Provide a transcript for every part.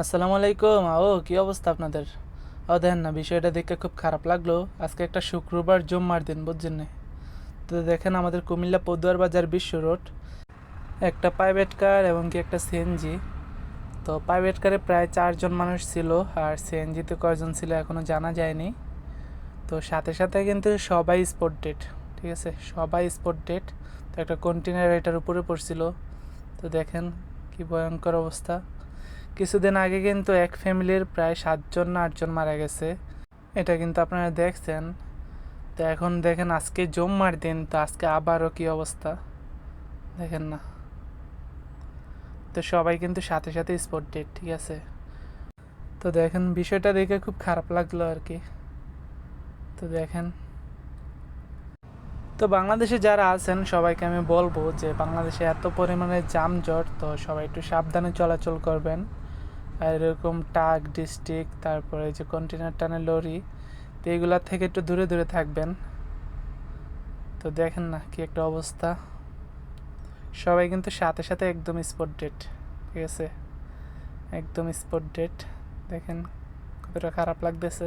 আসসালামু আলাইকুম। ও কি অবস্থা আপনাদের? ও দেখেন না, বিষয়টা দেখে খুব খারাপ লাগল। আজকে একটা শুক্রবার, জুম্মার দিন, বুঝছেন তো দেখেন আমাদের কুমিল্লা পদুয়ার বাজার বিশ্ব রোড। একটা প্রাইভেট কার এবং কি একটা সিএনজি তো প্রাইভেট কারে প্রায় চারজন মানুষ ছিল আর সিএনজিতে কয়জন ছিল এখনও জানা যায়নি। তো সাথে সাথে কিন্তু সবাই স্পট ডেট ঠিক আছে? সবাই স্পট ডেট তো একটা কন্টেনার এটার উপরে পড়ছিল। তো দেখেন কি ভয়ঙ্কর অবস্থা। কিছুদিন আগে কিন্তু এক ফ্যামিলির প্রায় সাতজন না আটজন মারা গেছে। এটা কিন্তু আপনারা দেখছেন। তো এখন দেখেন আজকে জম্মার দিন, তো আজকে আবারও কি অবস্থা? দেখেন না। তো সবাই কিন্তু সাথে সাথে স্পট ডেট ঠিক আছে? তো দেখেন, বিষয়টা দেখে খুব খারাপ লাগল আর কি। তো দেখেন। তো বাংলাদেশে যারা আছেন, সবাইকে আমি বলব যে বাংলাদেশে এত পরিমাণে জামজট তো সবাই একটু সাবধানে চলাচল করবেন। এরকম টাক ডিস্ট্রিক্ট তারপরে যে কন্টেনার টানে লরি, তো এগুলার থেকে একটু দূরে দূরে থাকবেন। তো দেখেন না কি একটা অবস্থা। সবাই কিন্তু সাথে সাথে একদম স্পট ডেট ঠিক আছে? একদম স্পট ডেট দেখেন কতটা খারাপ লাগতেছে।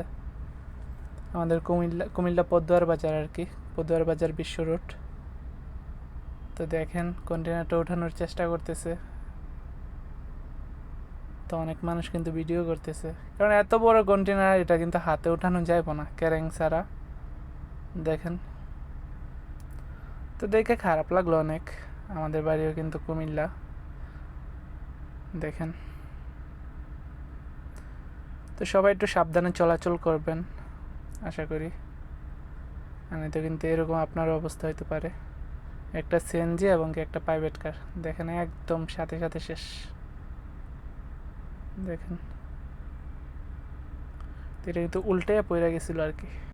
আমাদের কুমিল্লা কুমিল্লা পদ্মার বাজার আর কি পদ্মার বাজার বিশ্ব রোড তো দেখেন কন্টেনারটা ওঠানোর চেষ্টা করতেছে। তো অনেক মানুষ কিন্তু ভিডিও করতেছে। কারণ এত বড় কন্টেনার এটা কিন্তু হাতে ওঠানো যাইব না, ক্যারেং ছাড়া। দেখেন। তো দেখে খারাপ লাগল অনেক। আমাদের বাড়িও কিন্তু কুমিল্লা। দেখেন। তো সবাই একটু সাবধানে চলাচল করবেন, আশা করি। আমি তো কিন্তু এরকম আপনার অবস্থা হইতে পারে। একটা সিএনজি এবং একটা প্রাইভেট কার দেখেন, একদম সাথে সাথে শেষ। দেখেন। তো এটা কিন্তু উল্টে পড়ে গেছিল আর কি।